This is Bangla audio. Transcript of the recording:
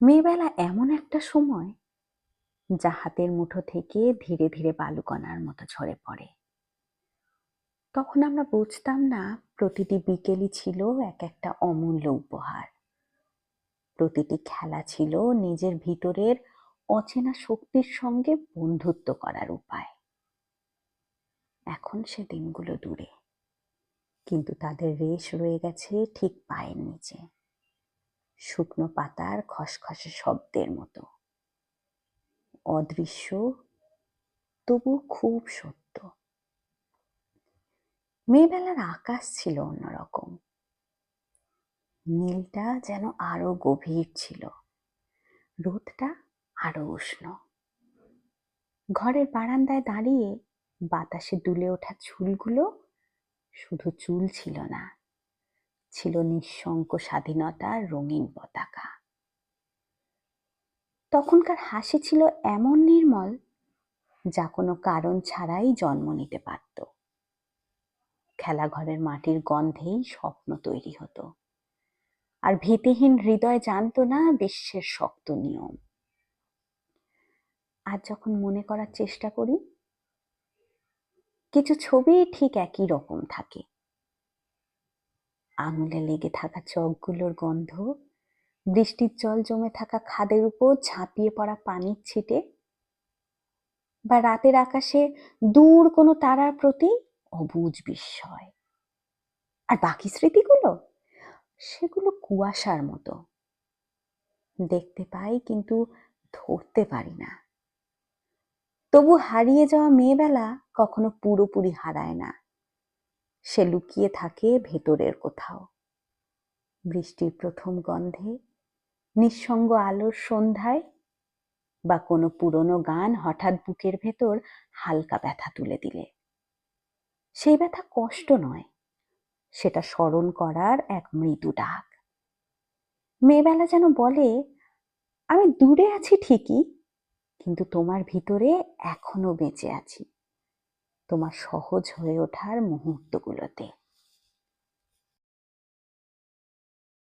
মেয়েবেলা এমন একটা সময় যা হাতের মুঠো থেকে ধীরে ধীরে বালুকণার মতো ঝরে পড়ে। তখন আমরা বুঝতাম না, প্রতিটি বিকেলই ছিল এক একটা অমূল্য উপহার। প্রতিটি খেলা ছিল নিজের ভিতরের অচেনা শক্তির সঙ্গে বন্ধুত্ব করার উপায়। এখন সে দিনগুলো দূরে, কিন্তু তাদের রেশ রয়ে গেছে ঠিক পায়ের নিচে। শুকনো পাতার খসখসে শব্দের মতো। অদৃশ্য তবু খুব সত্য। মেয়েবেলার আকাশ ছিল অন্যরকম। নীলটা যেন আরও গভীর ছিল। রোদটা আরও উষ্ণ। ঘরের বারান্দায় দাঁড়িয়ে বাতাসে দুলে ওঠা চুলগুলো শুধু চুল ছিল না। ছিল নিঃশঙ্ক স্বাধীনতার রঙিন পতাকা। তখনকার হাসি ছিল এমন নির্মল, যা কোনো কারণ ছাড়াই জন্ম নিতে পারত। খেলাঘরের মাটির গন্ধেই স্বপ্ন তৈরি হতো। আর ভীতিহীন হৃদয় জানতো না বিশ্বের শক্ত নিয়ম। আজ যখন মনে করার চেষ্টা করি, কিছু ছবি ঠিক একই রকম থাকে। আঙুলে লেগে থাকা চকগুলোর গন্ধ, বৃষ্টির জল জমে থাকা খাদের উপর ঝাঁপিয়ে পড়া পানির ছিটে বা রাতের আকাশে দূর কোনো তারার প্রতি অবুজ বিস্ময়। আর বাকি স্মৃতিগুলো? সেগুলো কুয়াশার মতো। দেখতে পাই কিন্তু ধরতে পারি না। তবু হারিয়ে যাওয়া মেয়েবেলা কখনো পুরোপুরি হারায় না। সে লুকিয়ে থাকে ভেতরের কোথাও। বৃষ্টির প্রথম গন্ধে, নিঃসঙ্গ আলোর সন্ধ্যায়, বা কোনো পুরনো গান হঠাৎ বুকের ভেতর হালকা ব্যথা তুলে দিলে। সেই ব্যথা কষ্ট নয়, সেটা স্মরণ করার এক মৃদু ডাক। মেয়েবেলা যেন বলে, আমি দূরে আছি ঠিকই, কিন্তু তোমার ভিতরে এখনও বেঁচে আছি। তোমার সহজ হয়ে ওঠার মুহূর্তগুলোতে।